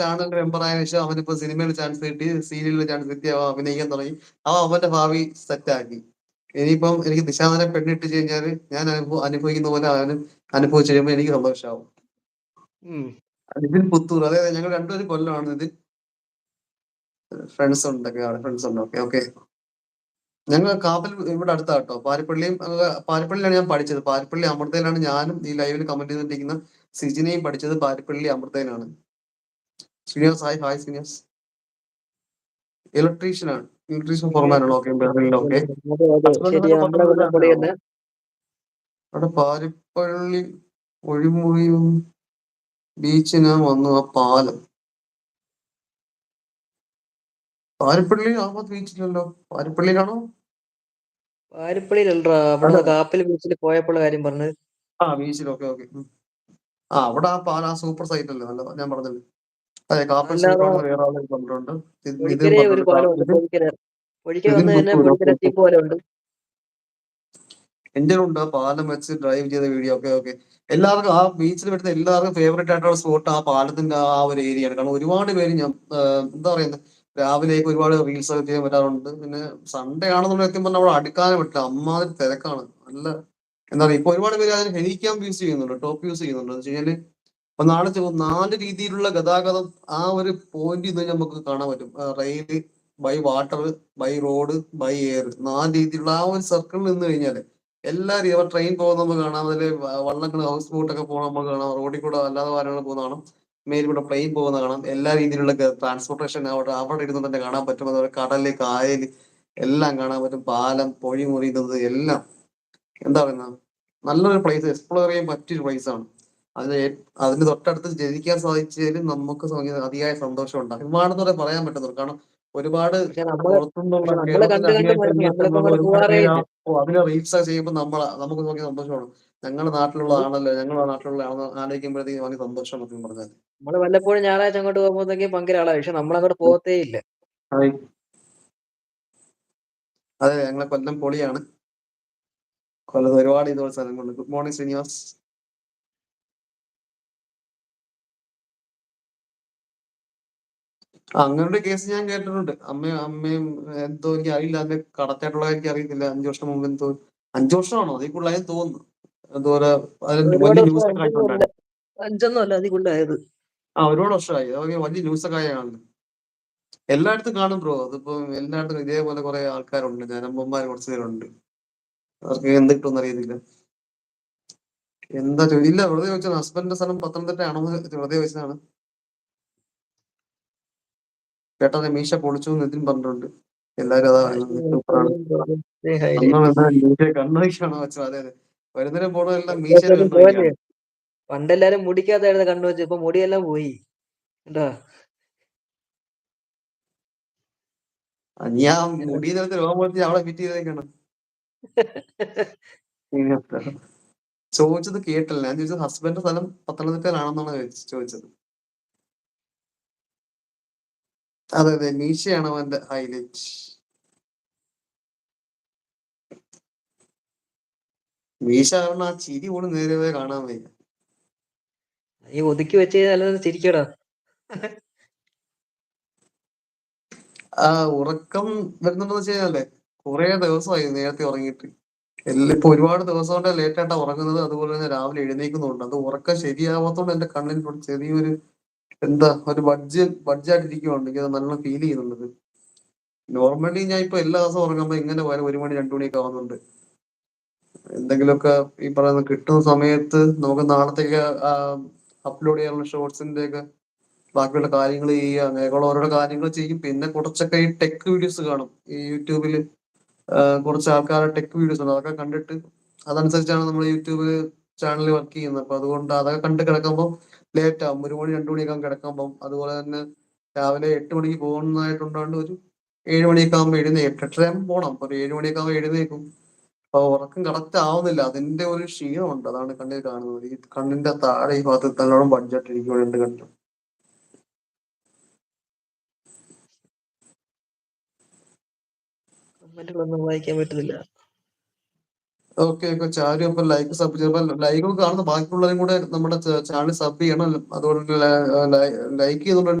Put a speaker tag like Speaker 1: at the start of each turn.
Speaker 1: Channel member ആയ ശേഷം അവനിപ്പോ സിനിമയിൽ ചാൻസ് കിട്ടി സീരിയലിൽ ചാൻസ് കിട്ടി അവൻ അഭിനയിക്കാൻ തുടങ്ങി. അവൻ അവന്റെ ഭാവി സെറ്റ് ആക്കി. ഇനിയിപ്പം എനിക്ക് ദിശാന്തനെ പെണ്ണിട്ട് കഴിഞ്ഞാൽ ഞാൻ അനുഭവ അനുഭവിക്കുന്ന പോലെ അവന് അനുഭവിച്ചു കഴിയുമ്പോൾ എനിക്ക് സന്തോഷമാവും. ഇതിൽ പുത്തൂർ അതായത് ഞങ്ങൾ രണ്ടുപേരും കൊല്ലമാണ് ഇത്. ഫ്രണ്ട്സ് ഉണ്ടൊക്കെ ഫ്രണ്ട്സ് ഉണ്ട് ഓക്കെ ഓക്കെ ഞങ്ങൾ കാപ്പൽ ഇവിടെ അടുത്താ കേട്ടോ. പാരിപ്പള്ളിയും പാരിപ്പള്ളിയിലാണ് ഞാൻ പഠിച്ചത്. പാരിപ്പള്ളി അമൃതയിലാണ് ഞാനും ഈ ലൈവിൽ കമന്റ് ചെയ്തിട്ടിരിക്കുന്ന സിജിനെയും പഠിച്ചത് Parippally അമൃതയിലാണ് Srinivas hi hi Srinivas electrician ആണ്. ഇലക്ട്രീഷ്യൻ ഫോർമാനാണ് ഓക്കെ ഓക്കെ അവിടെ പാരിപ്പള്ളി ഒഴിമുറിയും ബീച്ചിന് വന്നു ആ പാലം. പാരിപ്പള്ളി ആമത് ബീച്ചിലല്ലോ? പാരിപ്പള്ളിയിലാണോ?
Speaker 2: അവിടെ കാപ്പിൽ ബീച്ചിൽ പോയപ്പോഴുള്ള കാര്യം പറഞ്ഞത്.
Speaker 1: ആ ബീച്ചിൽ ഓക്കെ ഓക്കെ ആ അവിടെ ആ പാല ആ സൂപ്പർ സൈറ്റ് അല്ലേ നല്ല ഞാൻ പറഞ്ഞല്ലോ? അതെ വേറെ ആളെ
Speaker 2: പാലമുണ്ട്
Speaker 1: എന്റെ ഉണ്ട് പാലം വെച്ച് ഡ്രൈവ് ചെയ്ത വീഡിയോ ഓക്കെ ഓക്കെ എല്ലാവർക്കും ആ ബീച്ചിൽ വരുന്ന എല്ലാവർക്കും ഫേവറേറ്റ് ആയിട്ടുള്ള സ്പോട്ട് ആ പാലത്തിന്റെ ആ ഒരു ഏരിയ ആണ്. കാരണം ഒരുപാട് പേര് ഞാൻ എന്താ പറയുന്നത് രാവിലേക്ക് ഒരുപാട് റീൽസ് ഒക്കെ ചെയ്യാൻ പറ്റാറുണ്ട്. പിന്നെ സൺഡേ ആണെന്നുള്ള സത്യം പറഞ്ഞാൽ അവിടെ അടുക്കാനും പറ്റില്ല. അമ്മാതിരി തിരക്കാണ്. നല്ല എന്താ പറയുക ഇപ്പൊ ഒരുപാട് പേര് അതിന് ഹെനിക്കാം യൂസ് ചെയ്യുന്നുണ്ട് ടോപ്പ് യൂസ് ചെയ്യുന്നുണ്ട്. എന്ന് വെച്ച് കഴിഞ്ഞാൽ ഇപ്പൊ നാളെ നാല് രീതിയിലുള്ള ഗതാഗതം ആ ഒരു പോയിന്റ് ഇന്ന് നമുക്ക് കാണാൻ പറ്റും. Rail by water by road by air നാല് രീതിയിലുള്ള ആ ഒരു സർക്കിളിൽ നിന്ന് കഴിഞ്ഞാൽ എല്ലാ രീതി ട്രെയിൻ പോകുന്ന നമുക്ക് കാണാം. അതിൽ വള്ളങ്ങൾ ഹൗസ് ബോട്ടൊക്കെ പോകുന്ന നമുക്ക് കാണാം. റോഡിൽ കൂടെ അല്ലാതെ വാരങ്ങൾ പോകുന്ന കാണാം മേലിൽ കൂടെ പ്ലെയിൻ പോകുന്ന കാണാം. എല്ലാ രീതിയിലുള്ള ട്രാൻസ്പോർട്ടേഷൻ അവിടെ അവിടെ ഇരുന്ന് തന്നെ കാണാൻ പറ്റും. അതുപോലെ കടൽ കായൽ എല്ലാം കാണാൻ പറ്റും. പാലം പൊഴി മുറിയുന്നത് എല്ലാം. എന്താ പറയുന്നത്? നല്ലൊരു പ്ലേസ് എക്സ്പ്ലോർ ചെയ്യാൻ പറ്റിയൊരു പ്ലേസ് ആണ്. അതിന് അതിന് തൊട്ടടുത്ത് ജനിക്കാൻ സാധിച്ചതിലും നമുക്ക് അതിയായ സന്തോഷം ഉണ്ടാകും. ഒരുപാട് പറയാൻ പറ്റുന്നുള്ളൂ കാരണം ഒരുപാട്
Speaker 2: അങ്ങോട്ട്
Speaker 1: അതിനെ റീൽസ് ചെയ്യുമ്പോൾ നമ്മൾ നമുക്ക് നോക്കി സന്തോഷമാണ്. ഞങ്ങളുടെ നാട്ടിലുള്ള ആണല്ലോ ഞങ്ങളുടെ നാട്ടിലുള്ള ആലോചിക്കുമ്പോഴത്തേക്ക് ആലോചിക്കുമ്പോഴത്തേക്കും നമുക്ക് സന്തോഷം എന്നൊക്കെ പറഞ്ഞാൽ
Speaker 2: നമ്മൾ വല്ലപ്പോഴും ഞായറാഴ്ച അങ്ങോട്ട് പോകുമ്പോഴത്തേക്കും ഭയങ്കര ആളാ പക്ഷെ നമ്മളങ്ങോട്ട് പോകത്തേ ഇല്ല.
Speaker 1: അതെ ഞങ്ങളെ കൊല്ലം പൊളിയാണ്. കൊല്ലത്ത് ഒരുപാട് ഇതുപോലെ സ്ഥലങ്ങളുണ്ട്. Good morning Srinivas. ആ, അങ്ങനെ കേസ് ഞാൻ കേട്ടിട്ടുണ്ട്. അമ്മയും അമ്മയും എന്തോ എനിക്ക് അറിയില്ല. അതിന്റെ കടത്തായിട്ടുള്ള എനിക്ക് അറിയത്തില്ല. അഞ്ചു വർഷം മുമ്പ് എന്തോ അഞ്ചു വർഷമാണോ? അതിൽ കൂടുതലായി തോന്നുന്നു. വലിയ ന്യൂസ് ഒക്കെ
Speaker 2: അതിൽ കൂടുതലായത്.
Speaker 1: ആ ഒരുപാട് വർഷമായി. അതൊക്കെ വലിയ ന്യൂസ് ഒക്കെ ആയാണ് എല്ലായിടത്തും കാണും ബ്രോ അതിപ്പോ എല്ലായിടത്തും ഇതേപോലെ കുറെ ആൾക്കാരുണ്ട്. ജനമ്പന്മാർ കുറച്ച് പേരുണ്ട്. അവർക്ക് എന്ത് കിട്ടുമെന്ന് അറിയത്തില്ല. എന്താ ചോദിച്ചില്ല ഇല്ല വെറുതെ ചോദിച്ചത് ഹസ്ബൻഡിന്റെ സ്ഥലം പത്തനംതിട്ട ആണോ വെറുതെ ചോദിച്ചതാണ്. കേട്ടത് മീശ പൊളിച്ചു നിതിൻ പറഞ്ഞിട്ടുണ്ട്. എല്ലാരും അതാ പറയുന്നത് സൂപ്പറാണ്. അന്ന് എന്താ മീശ കണ്ണുവയ്ക്കാണോ വെച്ചത് അതെ അതെ. വരുന്നേരം പോണതെല്ലാം മീശ
Speaker 2: പണ്ടെല്ലാരും മുടിക്കാത്തായിരുന്നു കണ്ണു വെച്ചു ഇപ്പൊ മുടിയെല്ലാം പോയി.
Speaker 1: ഞാൻ മുടി നിലത്ത് രോഗം അവളെ ഫിറ്റ് ചെയ്തേക്കാണ്. ചോദിച്ചത് കേട്ടില്ല. ഞാൻ ചോദിച്ചത് ഹസ്ബൻഡ് സ്ഥലം പത്തനംതിട്ടയിലാണെന്നാണ് ചോദിച്ച- ചോദിച്ചത്. അതെ അതെ. മീശയാണ് അവന്റെ ഹൈലൈറ്റ്. മീശ കാരണം ആ ചിരി പോലും നേരെ പോയി കാണാൻ വയ്യ.
Speaker 2: ഈ ഒതുക്കി വെച്ച് കഴിഞ്ഞാൽ ചിരിക്കടാ.
Speaker 1: ആ ഉറക്കം വരുന്നുണ്ടെന്ന് വെച്ച് കഴിഞ്ഞാലേ കുറെ ദിവസമായി നേരത്തെ ഉറങ്ങിയിട്ട്. എല്ലാം ഇപ്പൊ ഒരുപാട് ദിവസം കൊണ്ട് ലേറ്റ് ആയിട്ടാ ഉറങ്ങുന്നത്. അതുപോലെ തന്നെ രാവിലെ എഴുന്നേക്കുന്നുണ്ട് അത് ഉറക്കം ശരിയാവാത്തോണ്ട് എന്റെ കണ്ണിൽ ചെറിയൊരു എന്താ ഒരു ബഡ്ജ് ബഡ്ജായിട്ടിരിക്കുവാണ്ട് എനിക്ക് അത് നല്ല ഫീൽ ചെയ്യുന്നുണ്ട്. നോർമലി ഞാൻ ഇപ്പൊ എല്ലാ ദിവസവും ഉറങ്ങുമ്പോ ഇങ്ങനെ പോയാലും ഒരു മണി രണ്ടു മണിയൊക്കെ ആവുന്നുണ്ട്. എന്തെങ്കിലുമൊക്കെ ഈ പറയുന്ന കിട്ടുന്ന സമയത്ത് നമുക്ക് നാളത്തേക്ക് അപ്ലോഡ് ചെയ്യാനുള്ള ഷോർട്സിന്റെ ഒക്കെ ബാക്കിയുള്ള കാര്യങ്ങൾ ചെയ്യുക അങ്ങനെയൊക്കെയുള്ള ഓരോ കാര്യങ്ങൾ ചെയ്യും. പിന്നെ കുറച്ചൊക്കെ ഈ ടെക് വീഡിയോസ് കാണും. ഈ യൂട്യൂബിൽ കുറച്ച് ആൾക്കാരുടെ ടെക് വീഡിയോസ് ഉണ്ട്. അതൊക്കെ കണ്ടിട്ട് അതനുസരിച്ചാണ് നമ്മൾ യൂട്യൂബ് ചാനലിൽ വർക്ക് ചെയ്യുന്നത്. അപ്പൊ അതുകൊണ്ട് അതൊക്കെ കണ്ട് കിടക്കുമ്പോൾ ലേറ്റ് ആവും. ഒരു മണി രണ്ടു മണിയൊക്കെ കിടക്കാൻ പോകും അതുപോലെ തന്നെ രാവിലെ എട്ട് മണിക്ക് പോകുന്നതായിട്ടുണ്ടാണ്ട് ഒരു ഏഴ് മണിയൊക്കെ ആകുമ്പോൾ എഴുന്നേക്കും. എട്ടരയാകുമ്പോൾ പോകണം ഒരു ഏഴ് മണിയൊക്കെ ആകുമ്പോൾ എഴുന്നേക്കും. അപ്പൊ ഉറക്കം കറക്റ്റ് ആവുന്നില്ല. അതിന്റെ ഒരു ക്ഷീണമുണ്ട്. അതാണ് കണ്ണിൽ കാണുന്നത്. ഈ കണ്ണിന്റെ താഴെ ഈ ഭാഗത്ത് നല്ലോണം ബഡ്ജറ്റ് ഇരിക്കുന്നുണ്ട് കണ്ടു
Speaker 2: വായിക്കാൻ പറ്റുന്നില്ല.
Speaker 1: ഓക്കെ ചാരു അപ്പൊ ലൈക്ക് സബ് ലൈക്ക് കാണുന്ന ബാക്കിയുള്ളവരും കൂടെ നമ്മുടെ ചാനൽ സബ് ചെയ്യണം. അതുപോലെ ലൈക്ക് ചെയ്തുകൊണ്ട്